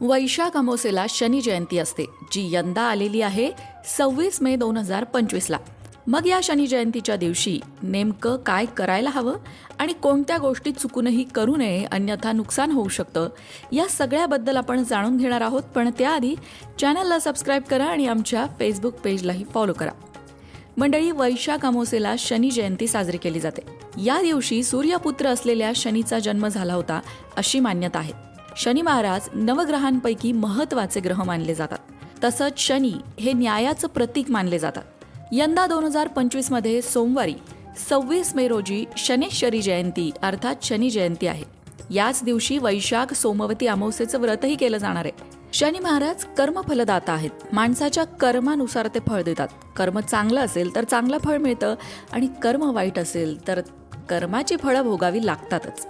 वैशाख अमावस्येला शनी जयंती असते जी यंदा आलेली आहे सव्वीस मे दोन हजार पंचवीसला. मग या शनी जयंतीच्या दिवशी नेमकं काय करायला हवं आणि कोणत्या गोष्टी चुकूनही करू नये अन्यथा नुकसान होऊ शकतं या सगळ्याबद्दल आपण जाणून घेणार आहोत. पण त्याआधी चॅनलला सबस्क्राईब करा आणि आमच्या फेसबुक पेजलाही फॉलो करा. मंडळी वैशाख अमावस्येला शनी जयंती साजरी केली जाते. या दिवशी सूर्यपुत्र असलेल्या शनीचा जन्म झाला होता अशी मान्यता आहे. शनी महाराज नवग्रहांपैकी महत्त्वाचे ग्रह मानले जातात. तसंच शनी हे न्यायाचं प्रतीक मानले जातात. यंदा दोन हजार पंचवीसमध्ये सोमवारी सव्वीस मे रोजी शनेश्वरी जयंती अर्थात शनी जयंती आहे. याच दिवशी वैशाख सोमवती अमावस्येचं व्रतही केलं जाणार आहे. शनी महाराज कर्मफलदाता आहेत. माणसाच्या कर्मानुसार ते फळ देतात. कर्म चांगलं असेल तर चांगलं फळ मिळतं आणि कर्म वाईट असेल तर कर्माची फळं भोगावी लागतातच.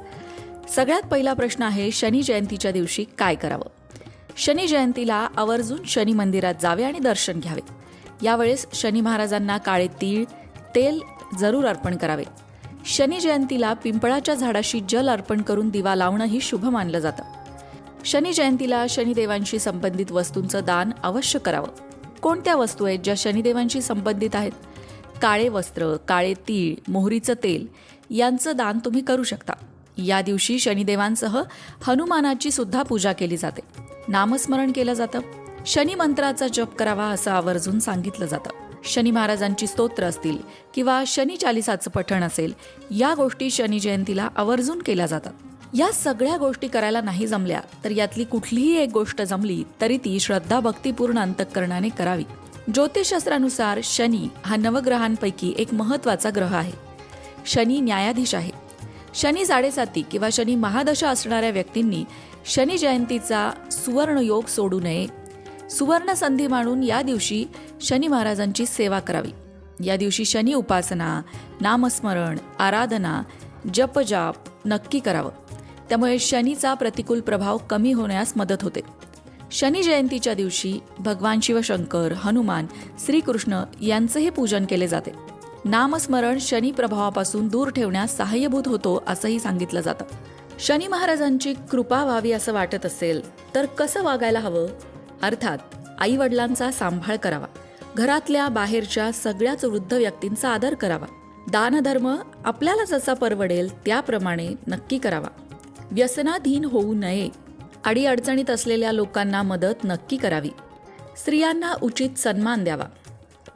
सगळ्यात पहिला प्रश्न आहे शनी जयंतीच्या दिवशी काय करावं? शनी जयंतीला आवर्जून शनी मंदिरात जावे आणि दर्शन घ्यावे. यावेळेस शनी महाराजांना काळे तीळ तेल जरूर अर्पण करावे. शनी जयंतीला पिंपळाच्या झाडाशी जल अर्पण करून दिवा लावणंही शुभ मानलं जातं. शनी जयंतीला शनिदेवांशी संबंधित वस्तूंचं दान अवश्य करावं. कोणत्या वस्तू आहेत ज्या शनिदेवांशी संबंधित आहेत? काळे वस्त्र काळे तीळ मोहरीचं तेल यांचं दान तुम्ही करू शकता. या दिवशी शनिदेवांसह हनुमानाची सुद्धा पूजा केली जाते. नामस्मरण केलं जातं. शनी मंत्राचा जप करावा असं आवर्जून सांगितलं जातं. शनी महाराजांची स्तोत्र असतील किंवा शनी चालिसाचं पठण असेल या गोष्टी शनी जयंतीला आवर्जून केल्या जातात. या सगळ्या गोष्टी करायला नाही जमल्या तर यातली कुठलीही एक गोष्ट जमली तरी ती श्रद्धा भक्तीपूर्ण अंतकरणाने करावी. ज्योतिषशास्त्रानुसार शनी हा नवग्रहांपैकी एक महत्त्वाचा ग्रह आहे. शनी न्यायाधीश आहे. शनी साडेसाती किंवा शनी महादशा असणाऱ्या व्यक्तींनी शनी जयंतीचा सुवर्ण योग सोडू नये. सुवर्ण संधी मानून या दिवशी शनी महाराजांची सेवा करावी. या दिवशी शनी उपासना नामस्मरण आराधना जपजाप नक्की करावं. त्यामुळे शनीचा प्रतिकूल प्रभाव कमी होण्यास मदत होते. शनी जयंतीच्या दिवशी भगवान शिवशंकर हनुमान श्रीकृष्ण यांचंही पूजन केले जाते. नामस्मरण शनी प्रभावापासून दूर ठेवण्यास सहाय्यभूत होतो असंही सांगितलं जातं. शनी महाराजांची कृपा व्हावी असं वाटत असेल तर कसं वागायला हवं? अर्थात आई वडिलांचा सांभाळ करावा. घरातल्या बाहेरच्या सगळ्याच वृद्ध व्यक्तींचा आदर करावा. दानधर्म आपल्याला जसा परवडेल त्याप्रमाणे नक्की करावा. व्यसनाधीन होऊ नये. अडीअडचणीत असलेल्या लोकांना मदत नक्की करावी. स्त्रियांना उचित सन्मान द्यावा.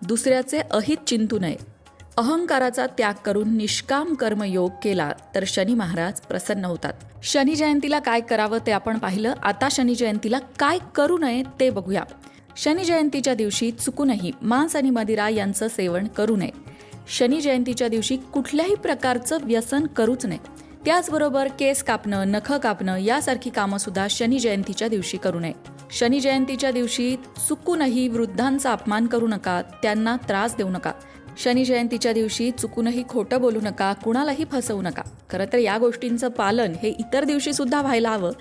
दुसऱ्याचे अहित चिंतू नये. अहंकाराचा त्याग करून निष्काम कर्मयोग केला तर शनी महाराज प्रसन्न होतात. शनी जयंतीला काय करावं ते आपण पाहिलं. आता शनी जयंतीला काय करू नये ते बघूया. शनी जयंतीच्या दिवशी चुकूनही मांस आणि मदिरा यांचं सेवन करू नये. शनी जयंतीच्या दिवशी कुठल्याही प्रकारचं व्यसन करूच नये. त्याचबरोबर केस कापणं नख कापणं यासारखी कामं सुद्धा शनी जयंतीच्या दिवशी करू नये. शनी जयंतीच्या दिवशी चुकूनही वृद्धांचा अपमान करू नका त्यांना त्रास देऊ नका. शनी जयंतीच्या दिवशी चुकूनही खोटं बोलू नका कुणालाही फसवू नका. खरं तर या गोष्टींचं पालन हे इतर दिवशी सुद्धा व्हायला हवं.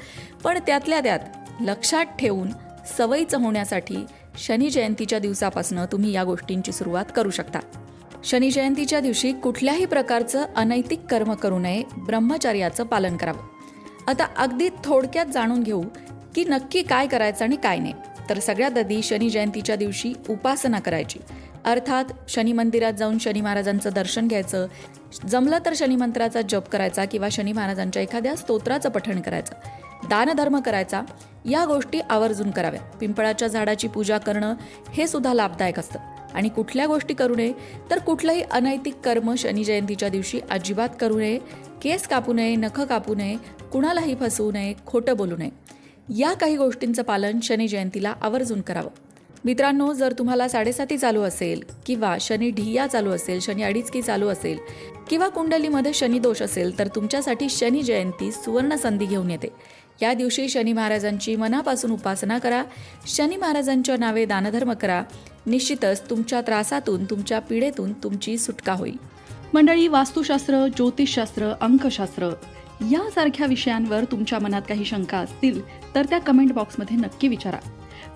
पण त्यातल्या त्यात लक्षात ठेवून सवयीचं होण्यासाठी शनी जयंतीच्या दिवसापासून तुम्ही या गोष्टींची सुरुवात करू शकता. शनी जयंतीच्या दिवशी कुठल्याही प्रकारचं अनैतिक कर्म करू नये ब्रह्मचर्याचं पालन करावं. आता अगदी थोडक्यात जाणून घेऊ की नक्की काय करायचं आणि काय नाही. तर सगळ्यात आधी शनी जयंतीच्या दिवशी उपासना करायची. अर्थात शनी मंदिरात जाऊन शनी महाराजांचं दर्शन घ्यायचं. जमलं तर शनिमंत्राचा जप करायचा किंवा शनी महाराजांच्या एखाद्या स्तोत्राचं पठण करायचं. दानधर्म करायचा. या गोष्टी आवर्जून कराव्या पिंपळाच्या झाडाची पूजा करणं हे सुद्धा लाभदायक असतं. आणि कुठल्या गोष्टी करू नये तर कुठलंही अनैतिक कर्म शनी जयंतीच्या दिवशी अजिबात करू नये. केस कापू नये नख कापू नये कुणालाही फसवू नये खोटं बोलू नये. या काही गोष्टींचं पालन शनी जयंतीला आवर्जून करावं. मित्रांनो जर तुम्हाला साडेसाती चालू असेल किंवा शनी ढिया चालू असेल शनी अडीचकी चालू असेल किंवा कुंडलीमध्ये शनी दोष असेल तर तुमच्यासाठी शनी जयंती सुवर्ण संधी घेऊन येते. या दिवशी शनी महाराजांची मनापासून उपासना करा. शनी महाराजांच्या नावे दानधर्म करा. निश्चितच तुमच्या त्रासातून तुमच्या पिढेतून तुमची सुटका होईल. मंडळी वास्तुशास्त्र ज्योतिषशास्त्र अंकशास्त्र यासारख्या विषयांवर तुमच्या मनात काही शंका असतील तर त्या कमेंट बॉक्समध्ये नक्की विचारा.